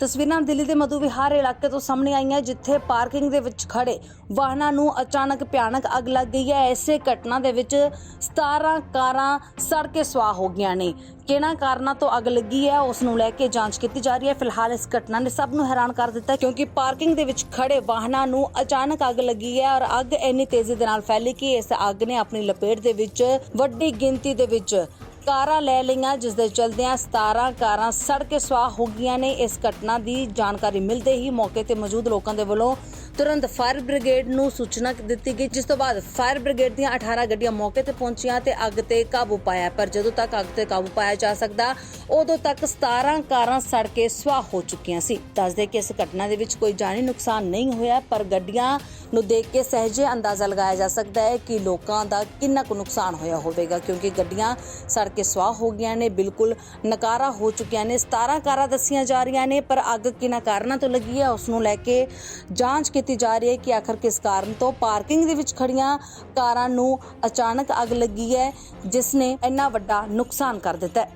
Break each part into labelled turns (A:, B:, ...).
A: ਤਸਵੀਰਾਂ ਦਿੱਲੀ ਦੇ ਮਧੂ ਵਿਹਾਰ ਇਲਾਕੇ ਤੋਂ ਸਾਹਮਣੇ ਆਈਆਂ, ਜਿੱਥੇ ਪਾਰਕਿੰਗ ਦੇ ਵਿੱਚ ਖੜੇ ਵਾਹਨਾਂ ਨੂੰ ਅਚਾਨਕ ਭਿਆਨਕ ਅੱਗ ਲੱਗ ਗਈ ਹੈ। ਐਸੇ ਘਟਨਾ ਦੇ ਵਿੱਚ 17 ਕਾਰਾਂ ਸੜ ਕੇ ਸੁਆਹ ਹੋ ਗਈਆਂ ਨੇ। ਕਿਹਨਾਂ ਕਾਰਨਾਂ ਤੋਂ ਅੱਗ ਲੱਗੀ ਹੈ, ਉਸ ਨੂੰ ਲੈ ਕੇ ਜਾਂਚ ਕੀਤੀ ਜਾ ਰਹੀ ਹੈ। ਫਿਲਹਾਲ ਇਸ ਘਟਨਾ ਨੇ ਸਭ ਨੂੰ ਹੈਰਾਨ ਕਰ ਦਿੱਤਾ ਹੈ, ਕਿਉਂਕਿ ਪਾਰਕਿੰਗ ਦੇ ਵਿੱਚ ਖੜੇ ਵਾਹਨਾਂ ਨੂੰ ਅਚਾਨਕ ਅੱਗ ਲੱਗੀ ਹੈ ਔਰ ਅੱਗ ਇੰਨੀ ਤੇਜ਼ੀ ਦੇ ਨਾਲ ਫੈਲੀ ਕਿ ਇਸ ਅੱਗ ਨੇ ਆਪਣੀ ਲਪੇਟ ਦੇ ਵਿੱਚ ਵੱਡੀ ਗਿਣਤੀ ਦੇ ਵਿੱਚ ਕਾਰਾਂ ਲੈ ਲਈਆਂ ਜਿਸ ਦੇ ਚਲਦਿਆਂ 17 ਕਾਰਾਂ ਸੜ ਕੇ ਸੁਆਹ ਹੋ ਗਈਆਂ ਨੇ। ਇਸ ਘਟਨਾ ਦੀ ਜਾਣਕਾਰੀ ਮਿਲਦੇ ਹੀ ਮੌਕੇ ਤੇ ਮੌਜੂਦ ਲੋਕਾਂ ਦੇ ਵੱਲੋਂ ਤੁਰੰਤ ਫਾਇਰ ਬ੍ਰਿਗੇਡ ਨੂੰ ਸੂਚਨਾ ਦਿੱਤੀ ਗਈ, ਜਿਸ ਤੋਂ ਬਾਅਦ ਫਾਇਰ ਬ੍ਰਿਗੇਡ ਦੀਆਂ 18 ਗੱਡੀਆਂ ਮੌਕੇ ਤੇ ਪਹੁੰਚੀਆਂ ਤੇ ਅੱਗ ਤੇ ਕਾਬੂ ਪਾਇਆ। ਪਰ ਜਦੋਂ ਤੱਕ ਅੱਗ ਤੇ ਕਾਬੂ ਪਾਇਆ ਜਾ ਸਕਦਾ, ਉਦੋਂ ਤੱਕ 17 ਕਾਰਾਂ ਸੜ ਕੇ ਸੁਆਹ ਹੋ ਚੁੱਕੀਆਂ ਸੀ। ਦੱਸਦੇ ਕਿ ਇਸ ਘਟਨਾ ਦੇ ਵਿੱਚ ਕੋਈ ਜਾਨੀ ਨੁਕਸਾਨ ਨਹੀਂ ਹੋਇਆ, ਪਰ ਗੱਡੀਆਂ ਨੂੰ ਦੇਖ ਕੇ ਸਹਿਜੇ ਅੰਦਾਜ਼ਾ ਲਗਾਇਆ ਜਾ ਸਕਦਾ ਹੈ ਕਿ ਲੋਕਾਂ ਦਾ ਕਿੰਨਾ ਕੁ ਨੁਕਸਾਨ ਹੋਇਆ ਹੋਵੇਗਾ, ਕਿਉਂਕਿ ਗੱਡੀਆਂ ਸੜ ਕੇ ਸਵਾਹ ਹੋ ਗਈਆਂ ਨੇ, ਬਿਲਕੁਲ ਨਕਾਰਾ ਹੋ ਚੁੱਕੀਆਂ ਨੇ। 17 ਕਾਰਾਂ ਦੱਸੀਆਂ ਜਾ ਰਹੀਆਂ ਨੇ, ਪਰ ਅੱਗ ਕਿਹਨਾਂ ਕਾਰਨਾਂ ਤੋਂ ਲੱਗੀ ਹੈ, ਉਸ ਨੂੰ ਲੈ ਕੇ ਜਾਂਚ ਕੀਤੀ ਜਾ ਰਹੀ ਹੈ ਕਿ ਆਖਰ ਕਿਸ ਕਾਰਨ ਤੋਂ ਪਾਰਕਿੰਗ ਦੇ ਵਿੱਚ ਖੜੀਆਂ ਕਾਰਾਂ ਨੂੰ ਅਚਾਨਕ ਅੱਗ ਲੱਗੀ ਹੈ, ਜਿਸ ਨੇ ਇੰਨਾ ਵੱਡਾ ਨੁਕਸਾਨ ਕਰ ਦਿੱਤਾ ਹੈ।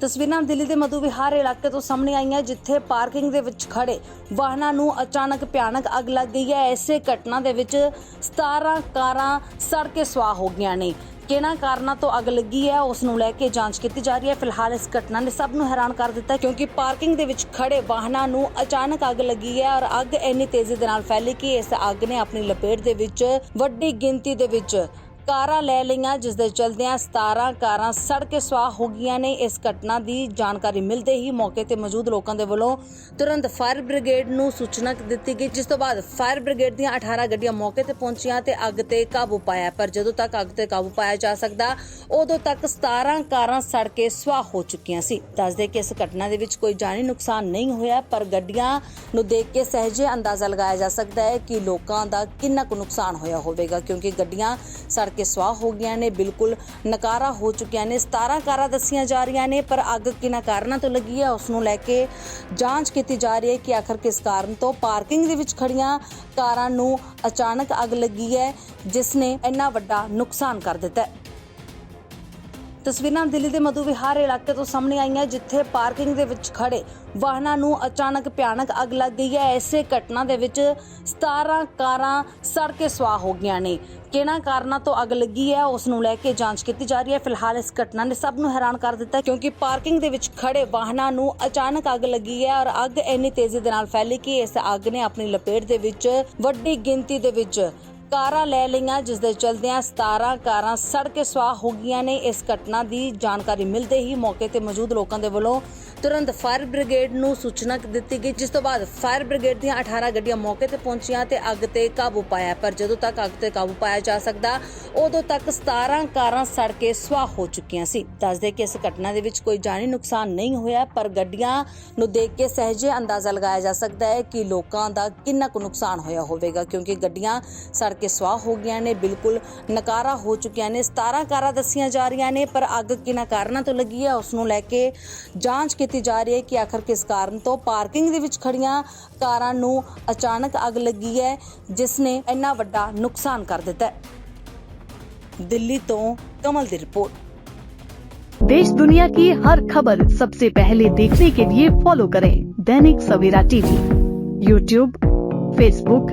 A: ਤਸਵੀਰਾਂ ਦਿੱਲੀ ਦੇ ਮਧੂ ਵਿਹਾਰ ਇਲਾਕੇ ਤੋਂ ਸਾਹਮਣੇ ਆਈਆਂ, ਜਿੱਥੇ ਪਾਰਕਿੰਗ ਦੇ ਵਿੱਚ ਖੜੇ ਵਾਹਨਾਂ ਨੂੰ ਅਚਾਨਕ ਭਿਆਨਕ ਅੱਗ ਲੱਗ ਗਈ ਹੈ। ਐਸੇ ਘਟਨਾ ਦੇ ਵਿੱਚ 17 ਕਾਰਾਂ ਸੜ ਕੇ ਸੁਆਹ ਹੋ ਗਈਆਂ ਨੇ। ਕਿਹਨਾਂ ਕਾਰਨਾਂ ਤੋਂ ਅੱਗ ਲੱਗੀ ਹੈ, ਉਸ ਨੂੰ ਲੈ ਕੇ ਜਾਂਚ ਕੀਤੀ ਜਾ ਰਹੀ ਹੈ। ਫਿਲਹਾਲ ਇਸ ਘਟਨਾ ਨੇ ਸਭ ਨੂੰ ਹੈਰਾਨ ਕਰ ਦਿੱਤਾ ਹੈ ਕਿਉਂਕਿ ਪਾਰਕਿੰਗ ਦੇ ਵਿੱਚ ਖੜੇ ਵਾਹਨਾਂ ਨੂੰ ਅਚਾਨਕ ਅੱਗ ਲੱਗੀ ਹੈ ਔਰ ਅੱਗ ਇੰਨੀ ਤੇਜ਼ੀ ਦੇ ਨਾਲ ਫੈਲੀ ਕਿ ਇਸ ਅੱਗ ਨੇ ਆਪਣੀ ਲਪੇਟ ਦੇ ਵਿੱਚ ਵੱਡੀ ਗਿਣਤੀ ਦੇ ਵਿੱਚ ਕਾਰਾਂ ਲੈ ਲਈਆਂ ਜਿਸ ਦੇ ਚਲਦਿਆਂ 17 ਕਾਰਾਂ ਸੜ ਕੇ ਸੁਆਹ ਹੋ ਗਈਆਂ ਨੇ। ਇਸ ਘਟਨਾ ਦੀ ਜਾਣਕਾਰੀ ਮਿਲਦੇ ਹੀ ਮੌਕੇ ਤੇ ਮੌਜੂਦ ਲੋਕਾਂ ਦੇ ਵੱਲੋਂ ਤੁਰੰਤ ਫਾਇਰ ਬ੍ਰਿਗੇਡ ਨੂੰ ਸੂਚਨਾ ਦਿੱਤੀ ਗਈ, ਜਿਸ ਤੋਂ ਬਾਅਦ ਫਾਇਰ ਬ੍ਰਿਗੇਡ ਦੀਆਂ 18 ਗੱਡੀਆਂ ਮੌਕੇ ਤੇ ਪਹੁੰਚੀਆਂ ਤੇ ਅੱਗ ਤੇ ਕਾਬੂ ਪਾਇਆ। ਪਰ ਜਦੋਂ ਤੱਕ ਅੱਗ ਤੇ ਕਾਬੂ ਪਾਇਆ ਜਾ ਸਕਦਾ, ਉਦੋਂ ਤੱਕ 17 ਕਾਰਾਂ ਸੜ ਕੇ ਸੁਆਹ ਹੋ ਚੁੱਕੀਆਂ ਸੀ। ਦੱਸਦੇ ਕਿ ਇਸ ਘਟਨਾ ਦੇ ਵਿੱਚ ਕੋਈ ਜਾਨੀ ਨੁਕਸਾਨ ਨਹੀਂ ਹੋਇਆ, ਪਰ ਗੱਡੀਆਂ ਨੂੰ ਦੇਖ ਕੇ ਸਹਿਜੇ ਅੰਦਾਜ਼ਾ ਲਗਾਇਆ ਜਾ ਸਕਦਾ ਹੈ ਕਿ ਲੋਕਾਂ ਦਾ ਕਿੰਨਾ ਕੁ ਨੁਕਸਾਨ ਹੋਇਆ ਹੋਵੇਗਾ, ਕਿਉਂਕਿ ਗੱਡੀਆਂ ਸੜ ਕੇ ਸਵਾਹ ਹੋ ਗਈਆਂ ਨੇ, ਬਿਲਕੁਲ ਨਕਾਰਾ ਹੋ ਚੁੱਕੀਆਂ ਨੇ। 17 ਕਾਰਾਂ ਦੱਸੀਆਂ ਜਾ ਰਹੀਆਂ ਨੇ, ਪਰ ਅੱਗ ਕਿਹਨਾਂ ਕਾਰਨਾਂ ਤੋਂ ਲੱਗੀ ਹੈ ਉਸ ਨੂੰ ਲੈ ਕੇ ਜਾਂਚ ਕੀਤੀ ਜਾ ਰਹੀ ਹੈ ਕਿ ਆਖਰ ਕਿਸ ਕਾਰਨ ਤੋਂ ਪਾਰਕਿੰਗ ਦੇ ਵਿੱਚ ਖੜੀਆਂ ਕਾਰਾਂ ਨੂੰ ਅਚਾਨਕ ਅੱਗ ਲੱਗੀ ਹੈ, ਜਿਸ ਨੇ ਇੰਨਾ ਵੱਡਾ ਨੁਕਸਾਨ ਕਰ ਦਿੱਤਾ ਹੈ। ਤਸਵੀਰਾਂ ਦਿੱਲੀ ਦੇ ਮਧੂ ਵਿਹਾਰ ਇਲਾਕੇ ਤੋਂ ਸਾਹਮਣੇ ਆਈਆਂ, ਜਿੱਥੇ ਪਾਰਕਿੰਗ ਦੇ ਵਿੱਚ ਖੜੇ ਵਾਹਨਾਂ ਨੂੰ ਅਚਾਨਕ ਭਿਆਨਕ ਅੱਗ ਲੱਗ ਗਈ ਹੈ। ਐਸੇ ਘਟਨਾ ਦੇ ਵਿੱਚ 17 ਕਾਰਾਂ ਸੜ ਕੇ ਸੁਆਹ ਹੋ ਗਈਆਂ ਨੇ। ਕਿਹਨਾਂ ਕਾਰਨਾਂ ਤੋਂ ਅੱਗ ਲੱਗੀ ਹੈ, ਉਸ ਨੂੰ ਲੈ ਕੇ ਜਾਂਚ ਕੀਤੀ ਜਾ ਰਹੀ ਹੈ। ਫਿਲਹਾਲ ਇਸ ਘਟਨਾ ਨੇ ਸਭ ਨੂੰ ਹੈਰਾਨ ਕਰ ਦਿੱਤਾ ਹੈ, ਕਿਉਂਕਿ ਪਾਰਕਿੰਗ ਦੇ ਵਿੱਚ ਖੜੇ ਵਾਹਨਾਂ ਨੂੰ ਅਚਾਨਕ ਅੱਗ ਲੱਗੀ ਹੈ ਔਰ ਅੱਗ ਇੰਨੀ ਤੇਜ਼ੀ ਦੇ ਨਾਲ ਫੈਲੀ ਕਿ ਇਸ ਅੱਗ ਨੇ ਆਪਣੀ ਲਪੇਟ ਦੇ ਵਿੱਚ ਵੱਡੀ ਗਿਣਤੀ ਦੇ ਵਿੱਚ ਕਾਰਾਂ ਲੈ ਲਈਆਂ ਜਿਸ ਦੇ ਚਲਦਿਆਂ 17 ਕਾਰਾਂ ਸੜ ਕੇ ਸੁਆਹ ਹੋ ਗਈਆਂ ਨੇ। ਇਸ ਘਟਨਾ ਦੀ ਜਾਣਕਾਰੀ ਮਿਲਦੇ ਹੀ ਮੌਕੇ ਤੇ ਮੌਜੂਦ ਲੋਕਾਂ ਦੇ ਵੱਲੋਂ ਤੁਰੰਤ ਫਾਇਰ ਬ੍ਰਿਗੇਡ ਨੂੰ ਸੂਚਨਾ ਦਿੱਤੀ ਗਈ, ਜਿਸ ਤੋਂ ਬਾਅਦ ਫਾਇਰ ਬ੍ਰਿਗੇਡ ਦੀਆਂ 18 ਗੱਡੀਆਂ ਮੌਕੇ ਤੇ ਪਹੁੰਚੀਆਂ ਤੇ ਅੱਗ ਤੇ ਕਾਬੂ ਪਾਇਆ। ਪਰ ਜਦੋਂ ਤੱਕ ਅੱਗ ਤੇ ਕਾਬੂ ਪਾਇਆ ਜਾ ਸਕਦਾ, ਉਦੋਂ ਤੱਕ 17 ਕਾਰਾਂ ਸੜ ਕੇ ਸੁਆਹ ਹੋ ਚੁੱਕੀਆਂ ਸੀ। ਦੱਸਦੇ ਕਿ ਇਸ ਘਟਨਾ ਦੇ ਵਿੱਚ ਕੋਈ ਜਾਨੀ ਨੁਕਸਾਨ ਨਹੀਂ ਹੋਇਆ, ਪਰ ਗੱਡੀਆਂ ਨੂੰ ਦੇਖ ਕੇ ਸਹਿਜੇ ਅੰਦਾਜ਼ਾ ਲਗਾਇਆ ਜਾ ਸਕਦਾ ਹੈ ਕਿ ਲੋਕਾਂ ਦਾ ਕਿੰਨਾ ਕੁ ਨੁਕਸਾਨ ਹੋਇਆ ਹੋਵੇਗਾ, ਕਿਉਂਕਿ ਗੱਡੀਆਂ ਸੜ ਕੇ ਸਵਾਹ ਹੋ ਗਈਆਂ ਨੇ, ਬਿਲਕੁਲ ਨਕਾਰਾ ਹੋ ਚੁੱਕੀਆਂ ਨੇ। 17 ਕਾਰਾਂ ਦੱਸੀਆਂ ਜਾ ਰਹੀਆਂ ਨੇ, ਪਰ ਅੱਗ ਕਿਨਾਂ ਕਾਰਨਾਂ ਤੋਂ ਲੱਗੀ ਹੈ, ਉਸ ਨੂੰ ਲੈ ਕੇ ਜਾਂਚ ਕੀਤੀ ਜਾ ਰਹੀ ਹੈ ਕਿ ਆਖਰ ਕਿਸ ਕਾਰਨ ਤੋਂ ਪਾਰਕਿੰਗ ਦੇ ਵਿੱਚ ਖੜੀਆਂ ਕਾਰਾਂ ਨੂੰ ਅਚਾਨਕ ਅੱਗ ਲੱਗੀ ਹੈ, ਜਿਸ ਨੇ ਇੰਨਾ ਵੱਡਾ ਨੁਕਸਾਨ ਕਰ ਦਿੱਤਾ ਦਿੱਲੀ ਤੋਂ ਕਮਲ ਦੀ ਰਿਪੋਰਟ।
B: देश दुनिया की हर खबर सबसे पहले देखने के लिए फॉलो करें Dainik Savera TV YouTube Facebook